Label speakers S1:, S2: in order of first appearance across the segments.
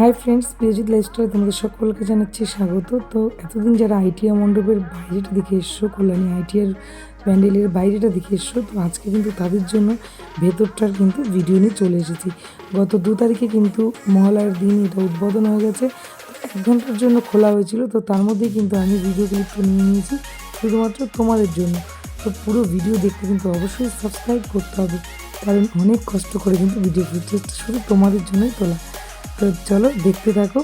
S1: Hi friends Birjit লাইফস্টাইলে তোমাদের সকলকে জানাচ্ছি স্বাগত। তো এতদিন যারা আইটিআই মণ্ডপের বাইরেটা দেখে এসছো, কল্যাণী আইটিআর প্যান্ডেলের বাইরেটা দেখে এসছো, তো আজকে কিন্তু তাদের জন্য ভেতরটার কিন্তু ভিডিও নিয়ে চলে এসেছি। গত দু তারিখে কিন্তু মহালয়ার দিন এটা উদ্বোধন হয়ে গেছে। এক ঘণ্টার জন্য খোলা হয়েছিল, তো তার মধ্যেই কিন্তু আমি ভিডিও ক্লিপটা নিয়ে নিয়েছি, শুধুমাত্র তোমাদের জন্য। তো পুরো ভিডিও দেখতে কিন্তু অবশ্যই সাবস্ক্রাইব করতে হবে, কারণ অনেক কষ্ট করে কিন্তু ভিডিও ফুটেজটা শুধু তোমাদের জন্যই তোলা। তো চলো দেখতে থাকো।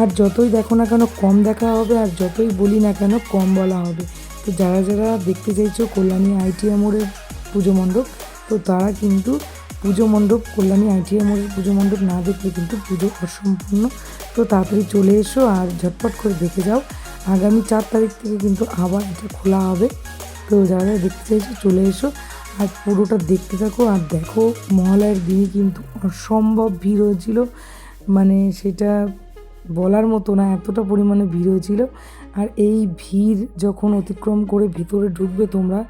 S1: আর যতই দেখো না কেন, কম দেখা হবে আর যতই বলি না কেন, কম বলা হবে। তো যারা যারা দেখতে চাইছো কল্যাণী আইটিআই মোড়ের পুজো মণ্ডপ, তো তারা কিন্তু পুজো মণ্ডপ, কল্যাণী আইটিআই মোড়ের পুজো মণ্ডপ না দেখলে কিন্তু পুজো অসম্পূর্ণ। তো তাড়াতাড়ি চলে এসো আর ঝটপট করে দেখে যাও। আগামী চার তারিখ থেকে কিন্তু আবার এটা খোলা হবে। তো যারা যারা দেখতে চাইছো চলে এসো। আর পুরোটা দেখতে থাকো আর দেখো, মহালয়ের দিনই কিন্তু অসম্ভব ভিড় হয়েছিল। মানে সেটা বলার মতো না, এতটা পরিমাণে ভিড় হয়েছিল। আর এই ভিড় যখন অতিক্রম করে ভিতরে ঢুকবে তোমরা,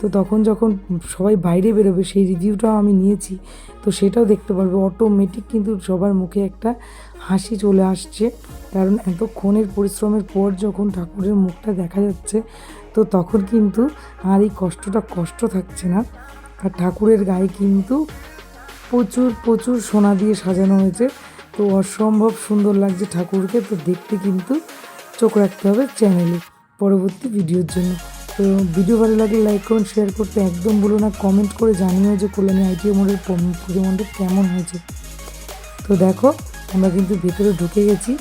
S1: তো তখন যখন সবাই বাইরে বেরোবে, সেই রিভিউটাও আমি নিয়েছি। তো সেটাও দেখতে পারবে অটোমেটিক কিন্তু সবার মুখে একটা হাসি চলে আসছে। কারণ এতক্ষণের পরিশ্রমের পর যখন ঠাকুরের মুখটা দেখা যাচ্ছে তো তখন কিন্তু আর এই কষ্টটা কষ্ট থাকছে না। আর ঠাকুরের গায়ে কিন্তু প্রচুর প্রচুর সোনা দিয়ে সাজানো হয়েছে। তো অসম্ভব সুন্দর লাগছে ঠাকুরকে। তো দেখতে কিন্তু চোখ রাখতে হবে চ্যানেলে পরবর্তী ভিডিওর জন্য। তো ভিডিও ভালো লাগলে লাইক করুন শেয়ার করতে একদম বলো না। কমেন্ট করে জানিও যে কল্যাণী আইটিএ মোড়ের পুজো মণ্ডপ কেমন হয়েছে। তো দেখো, আমরা কিন্তু ভেতরে ঢুকে গেছি।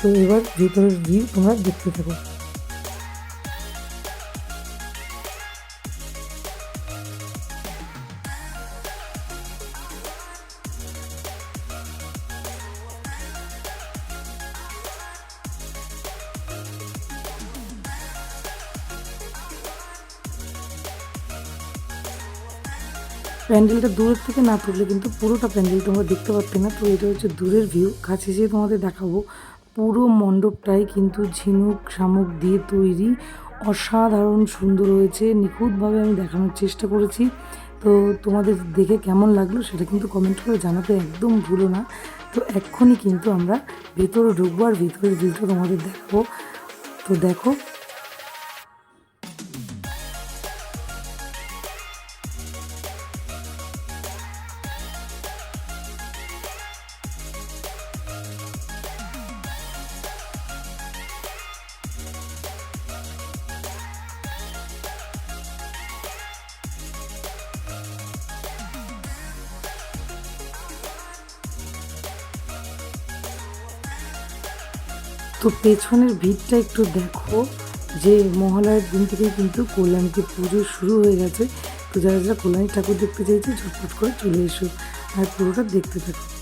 S1: তো এবার ভেতরের ভিউ তোমরা দেখতে থাকো। প্যান্ডেলটা দূরের থেকে না তুললে কিন্তু পুরোটা প্যান্ডেল তোমরা দেখতে পারতে না। তো এটা হচ্ছে দূরের ভিউ কাছে যেয়ে তোমাদের দেখাবো। পুরো মণ্ডপটাই কিন্তু ঝিনুক শামুক দিয়ে তৈরি। অসাধারণ সুন্দর হয়েছে। নিখুঁতভাবে আমি দেখানোর চেষ্টা করেছি। তো তোমাদের দেখে কেমন লাগল সেটা কিন্তু কমেন্ট করে জানাতে একদম ভুলো না। তো এক্ষুনি কিন্তু আমরা ভেতরে ঢুকবো আর ভেতরের ভিউটা তোমাদের দেখাবো। তো দেখো তো পেছনের ভিড়টা একটু দেখো যে মহালয়ার দিন থেকে কিন্তু কল্যাণীতে পুজো শুরু হয়ে গেছে। তো যারা যারা কল্যাণী ঠাকুর দেখতে চাইছে, ঝটপট করে চলে এসো। আর পুরোটা দেখতে থাকো।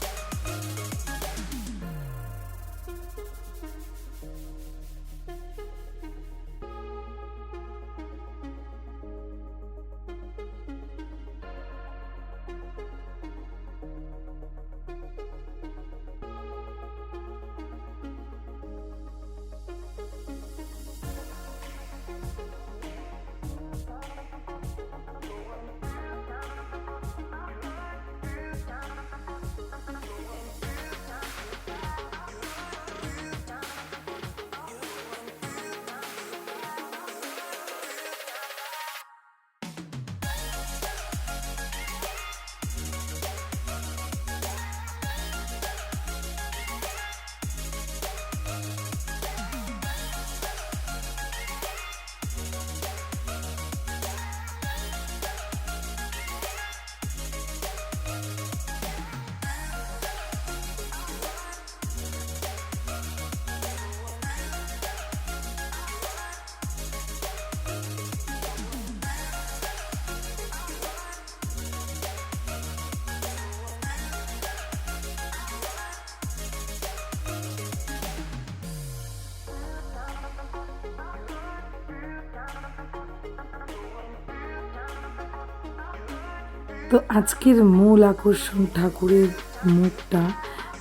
S1: তো আজকের মূল আকর্ষণ ঠাকুরের মুখটা।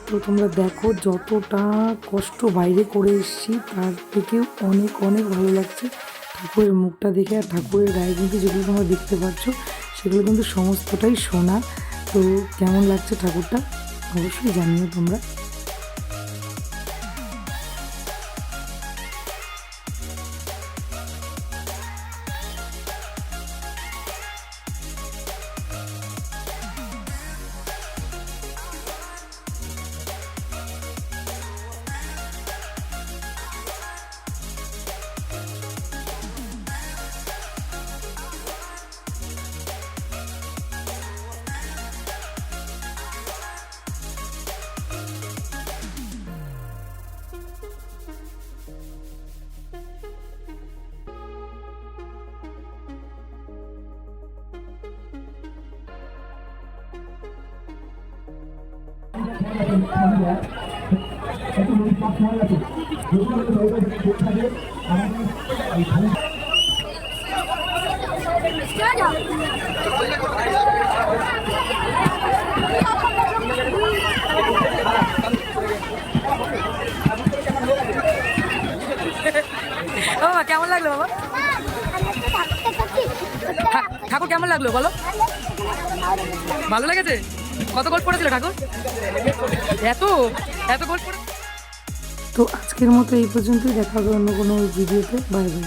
S1: তো তোমরা দেখো যতটা কষ্ট বাইরে করে এসেছি, তার থেকেও অনেক অনেক ভালো লাগছে ঠাকুরের মুখটা দেখে। আর ঠাকুরের গায়ে কিন্তু যেগুলো তোমরা দেখতে পাচ্ছ সেগুলো কিন্তু সমস্তটাই সোনা। তো কেমন লাগছে ঠাকুরটা, অবশ্যই জানিও তোমরা।
S2: বাবা কেমন লাগল বাবা? ঠাকুর কেমন লাগল বলো? ভালো লেগেছে? কত গোল পড়েছিল ঠাকুর? এত এত গোল পড়ে
S1: তো আজকের মতো এই পর্যন্তই, দেখা হবে অন্য কোনো ভিডিওতে বাই বাই